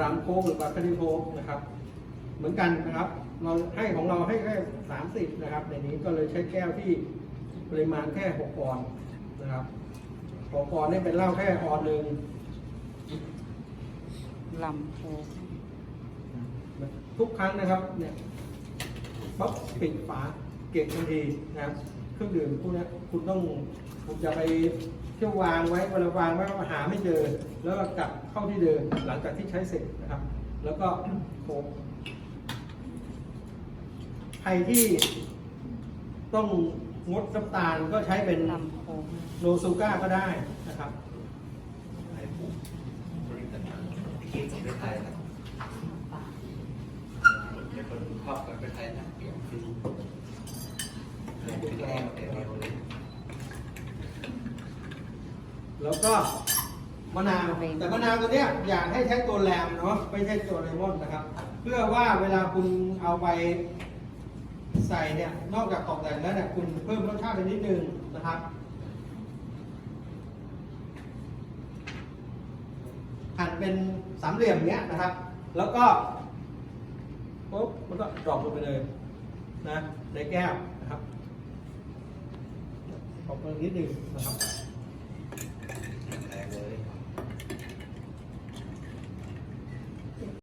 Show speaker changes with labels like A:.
A: รัมโค้กหรือบัคคาริโค้กนะครับ เหมือนกันนะครับ เราให้ของเราให้แค่สามสิบนะครับ ในนี้ก็เลยใช้แก้วที่ปริมาณแค่หกออนนะครับหกออนนี่เป็นเหล้าแค่ออนหนึ่ง
B: ลำโพง
A: ทุกครั้งนะครับเนี่ยป๊อปปิดฝาเก็บทันทีนะครับ เครื่องดื่มพวกนี้คุณต้องคุณจะไปเที่ยววางไว้เวลาวางไว้หาไม่เจอ แล้วก็กลับเข้าที่เดิมหลังจากที่ใช้เสร็จนะครับ แล้วก็โคกใครที่ต้องงดน้ำตาลก็ใช้เป็น
B: ลำโพง
A: โนซูก้าก็ได้นะครับ
C: ไอ้ปุ๊บบริษัทที่คิดของประเทศไทยนะเป็นคนชอบกับประเทศไทยนะเปลี่ยนคือ อะไรพวกแกงแต่เดียวเลย
A: แล้วก็มะนาว แต่มะนาวตัวเนี้ยอยากให้ใช้ตัวแรมเนาะไม่ใช่ตัวเลมอนนะครับ เพื่อว่าเวลาคุณเอาไปใส่เนี่ยนอกจากตกแต่งแล้วเนี่ยคุณเพิ่มรสชาติไปนิดนึงนะครับหั่นเป็นสามเหลี่ยมเนี้ยนะครับ แล้วก็ปุ๊บมันก็ดรอปลงไปเลยนะในแก้วนะครับ ดรอปลง